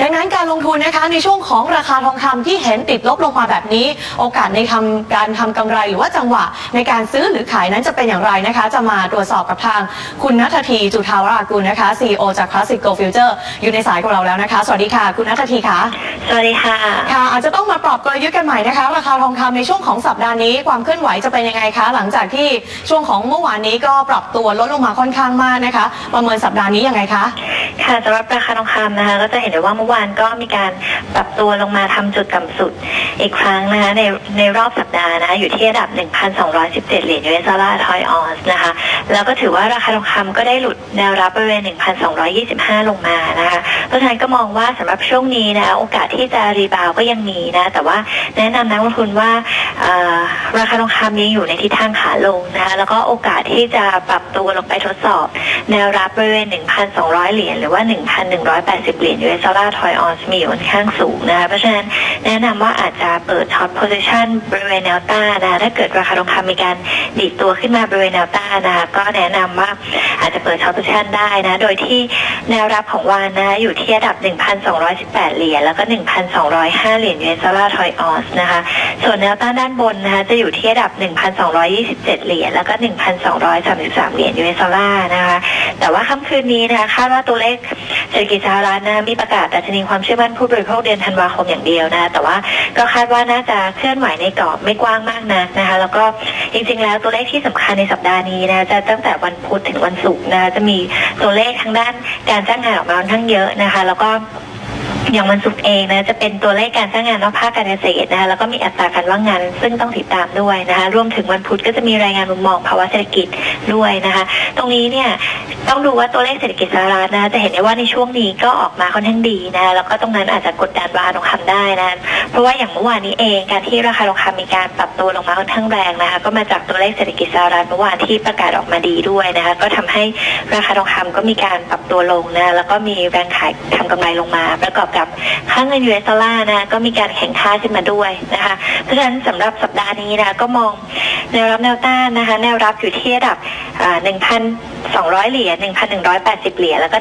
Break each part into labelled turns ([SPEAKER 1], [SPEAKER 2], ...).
[SPEAKER 1] ดังนั้นการลงทุนนะคะในช่วงของราคาทองคำที่เห็นติดลบลงมาแบบนี้ โอกาสในทำการทำกำไรหรือว่าจังหวะในการซื้อหรือขายนั้นจะเป็นอย่างไรนะคะ จะมาตรวจสอบกับทางคุณนัททีจุธาวรากุลนะคะ CEO จาก Classic Go Future อยู่ในสายกับเราแล้วนะคะ สวัสดีค่ะ คุณนัททีค่ะ
[SPEAKER 2] สวัสดีค่ะ
[SPEAKER 1] ค่ะ อาจจะต้องมาปรับกลยุทธ์กันใหม่นะคะ ราคาทองคำในช่วงของสัปดาห์นี้ ความเคลื่อนไหวจะเป็นยังไงคะ หลังจากที่ช่วงของเมื่อวานนี้ก็ปรับตัวลดลงมาค่อนข้างมากนะคะ ประเมินสัปดาห์นี้ยังไงคะ
[SPEAKER 2] ค่ะสำหรับราคาทองคำนะคะ ก็จะเห็นได้ว่าเมื่อวานก็มีการปรับตัวลงมาทำจุดต่าสุดอีกครั้งนะคะในในรอบสัปดาห์นะคะอยู่ที่ระดับ 1,217 เหรียญ US ดอลลาร์ทอยออนซ์นะคะแล้วก็ถือว่าราคาทองคำก็ได้หลุดแนวรับบริเวณ 1,225 ลงมานะคะเพราะฉะนั้นก็มองว่าสำหรับช่วงนี้นะคะโอกาสที่จะรีบาวก็ยังมีนะแต่ว่าแนะนำนักลงทุนว่าราคาทองคำยังอยู่ในทิศทางขาลงนะคะแล้วก็โอกาสที่จะปรับตัวลงไปทดสอบ แนวรับบริเวณ 1,200 เหรียญหรือว่า 1,180 เหรียญ US ดอลลาร์ทอยออนซ์มีอยู่ค่อนข้างสูงนะคะเพราะฉะนั้น แนะนำว่าอาจจะเปิดช็อตโพซิชันบริเวณแนวต้านนะถ้าเกิดราคาทองคำมีการดีดตัวขึ้นมาบริเวณแนวต้านนะคะก็แนะนำว่าอาจจะเปิดช็อตโพซิชันได้นะ โดยที่แนวรับของวานนะอยู่ที่ระดับ 1,218 เหรียญแล้วก็ 1,205 เหรียญ US ดอลลาร์ทอยออนซ์นะคะ ส่วนแนวต้านด้านบนนะคะจะอยู่ที่ระดับ 1,227 เหรียญแล้วก็ 1,233 เหรียญ US ดอลลาร์นะคะแต่ว่าค่ำคืนนี้นะคะคาดว่าตัวเลขเศรษฐกิจสหรัฐนะมีประกาศดัชนีความเชื่อมั่นผู้บริโภคเดือนธันวาคมอย่างเดียวนะแต่ว่าก็คาดว่าน่าจะเคลื่อนไหวในกรอบไม่กว้างมากนักนะคะ แล้วก็จริงๆ แล้วตัวเลขที่สำคัญในสัปดาห์นี้นะจะตั้งแต่วันพุธถึงวันศุกร์นะจะมีตัวเลขทางด้านการจ้างงานออกมาทั้งเยอะนะคะ แล้วก็ อย่างวันศุกร์เองนะจะเป็นตัวเลขการจ้างงานนอกภาคการเกษตรนะคะแล้วก็มีอัตราการว่างงาน ซึ่งต้องติดตามด้วยนะคะรวมถึงวันพุธก็จะมีรายงานมุมมองภาวะเศรษฐกิจด้วยนะคะ ตรงนี้เนี่ยต้องดูว่าตัวเลขเศรษฐกิจสหรัฐนะคะจะเห็นได้ว่าในช่วงนี้ก็ออกมาค่อนข้างดีนะคะแล้วก็ตรงนั้นอาจจะกดดันราคาทองคำได้นะเพราะว่าอย่างเมื่อวานนี้เองการที่ราคาทองคำมีการปรับตัวลงมาค่อนข้างแรงนะคะก็มาจากตัวเลขเศรษฐกิจสหรัฐเมื่อวานที่ประกาศออกมาดีด้วยนะคะก็ทำให้ราคาทองคำก็มีการปรับตัวลงนะแล้วก็มีแรงขายทำกำไรลงมาประกอบกับค่าเงิน US ดอลลาร์นะก็มีการแข่งค่าขึ้นมาด้วยนะคะ เพราะฉะนั้นสำหรับสัปดาห์นี้นะก็มองแนวรับแนวต้านนะคะ แนวรับอยู่ที่ระดับอ่า1,200 เหรียญ 1,180 เหรียญ แล้วก็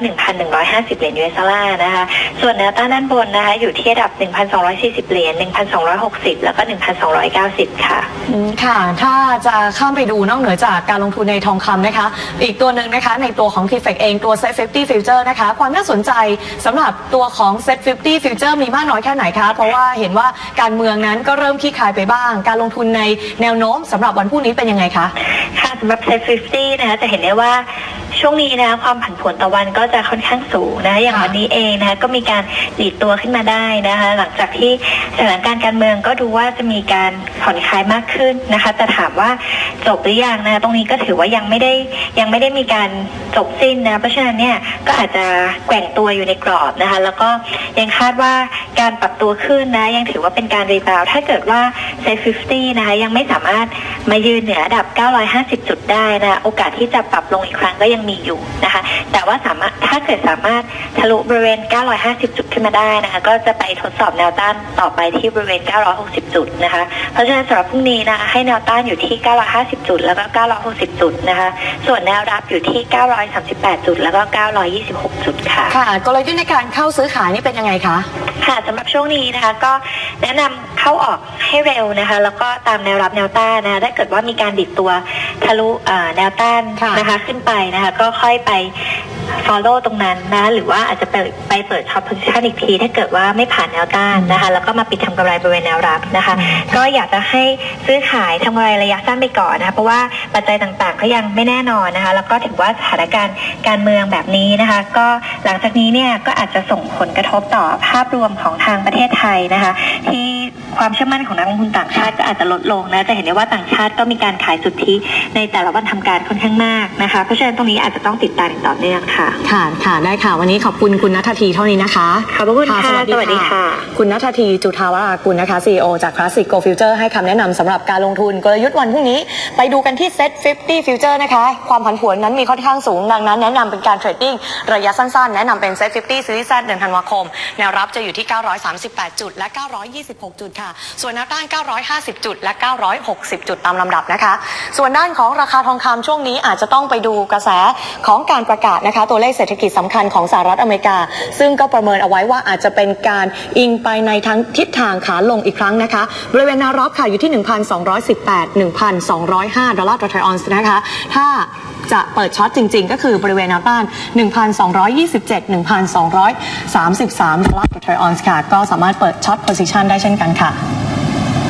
[SPEAKER 2] 1,150 เหรียญ US ดอลลาร์นะคะ ส่วนแนวต้านด้านบนนะคะ อยู่ที่ระดับ 1,240 เหรียญ 1,260 แล้วก็ 1,290 ค่ะ
[SPEAKER 1] อืมค่ะ ถ้าจะข้ามไปดูนอกเหนือจากการลงทุนในทองคำนะคะ อีกตัวหนึ่งนะคะ ในตัวของ t f e c เองตัว Set 50 Future นะคะ ความน่าสนใจสำหรับตัวของ Set 50 Future มีมากน้อยแค่ไหนคะ เพราะว่าเห็นว่าการเมืองนั้นก็เริ่มคลี่คลายไปบ้าง การลงทุนในแนวโน้มสำหรับวันพรุ่งนี้เป็นยังไงคะ
[SPEAKER 2] ค่ะสำหรับเซ็ต50 นะคะ จะเห็นได้ว่าช่วงนี้นะความผันผวนต่อวันก็จะค่อนข้างสูงนะอย่างวันนี้เองนะก็มีการดีดตัวขึ้นมาได้นะคะหลังจากที่สถานการณ์การเมืองก็ดูว่าจะมีการผ่อนคลายมากขึ้นนะคะแต่ถามว่าจบหรือยังนะตรงนี้ก็ถือว่ายังไม่ได้ยังไม่ได้มีการจบสิ้นนะเพราะฉะนั้นเนี่ยก็อาจจะแกว่งตัวอยู่ในกรอบนะคะแล้วก็ยังคาดว่าการปรับตัวขึ้นนะยังถือว่าเป็นการรีบาวถ้าเกิดว่าเซ็ต50นะคะยังไม่สามารถมายืนเหนือระดับ 950 จุดได้นะโอกาสที่จะปรับลงอีกครั้งก็ยังมีอยู่นะคะ แต่ว่าสามารถถ้าเกิดสามารถทะลุบริเวณ 950 จุดขึ้นมาได้นะคะ ก็จะไปทดสอบแนวต้านต่อไปที่บริเวณ 960 จุดนะคะ เพราะฉะนั้นสำหรับพรุ่งนี้นะคะให้แนวต้านอยู่ที่ 950 จุด แล้วก็ 960 จุดนะคะ ส่วนแนวรับอยู่ที่ 938 จุด แล้วก็ 926 จุดค่ะ
[SPEAKER 1] ค่ะกลยุทธ์ในการเข้าซื้อขายนี่เป็นยังไงคะ
[SPEAKER 2] ค่ะสำหรับช่วงนี้นะคะก็แนะนำ เข้าออกให้เร็วนะคะ แล้วก็ตามแนวรับแนวต้านนะคะถ้าเกิดว่ามีการดิดตัวทะลุเอ่อแนวต้าน
[SPEAKER 1] ค่ะ
[SPEAKER 2] นะคะขึ้นไปนะคะ ก็ค่อยไป follow ตรงนั้นนะ หรือว่าอาจจะไปไปเปิดช็อต position อีกที ถ้าเกิดว่าไม่ผ่านแนวต้านนะคะ แล้วก็มาปิดทำกำไรบริเวณแนวรับนะคะ ก็อยากจะให้ซื้อขายทำกำไรระยะสั้นไปก่อนนะคะ เพราะว่าปัจจัยต่างๆก็ยังไม่แน่นอนนะคะ แล้วก็ถือว่าสถานการณ์การเมืองแบบนี้นะคะ ก็หลังจากนี้เนี่ยก็อาจจะส่งผลกระทบต่อภาพรวมของทางประเทศไทยนะคะ ที่ ความเชื่อมั่นของนักลงทุนต่างชาติก็อาจจะลดลงนะจะเห็นได้ว่าต่างชาติก็มีการขายสุทธิในแต่ละวันทำการค่อนข้างมากนะคะ เพราะฉะนั้นตรงนี้อาจจะต้องติดตามอย่างต่อเนื่องค่ะ
[SPEAKER 1] ค่ะค่ะได้ค่ะ วันนี้ขอบคุณคุณนัททีเท่านี้นะคะ
[SPEAKER 2] ขอบพระคุณค่ะ
[SPEAKER 1] สวัส
[SPEAKER 2] สวัสดี
[SPEAKER 1] ดีค่ะ
[SPEAKER 2] ค่ะ
[SPEAKER 1] คุณนัททีจุธาวรากุลนะคะ CEO จาก Classic Go Future ให้คำแนะนำสำหรับการลงทุนกลยุทธ์วันพรุ่งนี้ ไปดูกันที่ Set 50 Future นะคะ ความผันผวนนั้นมีค่อนข้างสูงดังนั้นแนะนำเป็นการเทรดดิ้งระยะสั้นๆ แนะนำเป็น Set 50 Series Z เดือนธันวาคมแนวรับจะอยู่ที่ 938 จุดและ 926 จุดค่ะค่ะ ส่วนแนวต้าน 950 จุด และ 960 จุดตามลำดับนะคะ ส่วนด้านของราคาทองคำช่วงนี้อาจจะต้องไปดูกระแสของการประกาศนะคะ ตัวเลขเศรษฐกิจสำคัญของสหรัฐอเมริกา ซึ่งก็ประเมินเอาไว้ว่าอาจจะเป็นการอิงไปในทั้งทิศทางขาลงอีกครั้งนะคะ บริเวณแนวรับค่ะอยู่ที่ 1,218 1,205 ดอลลาร์ต่อทรอยออนซ์นะคะ ถ้า จะเปิดช็อตจริง ๆ ก็คือบริเวณแนวต้าน 1,227 1,233ดอลลาร์ต่อทรอยออนส์ค่ะ ก็สามารถเปิดช็อตโพซิชันได้เช่นกันค่ะ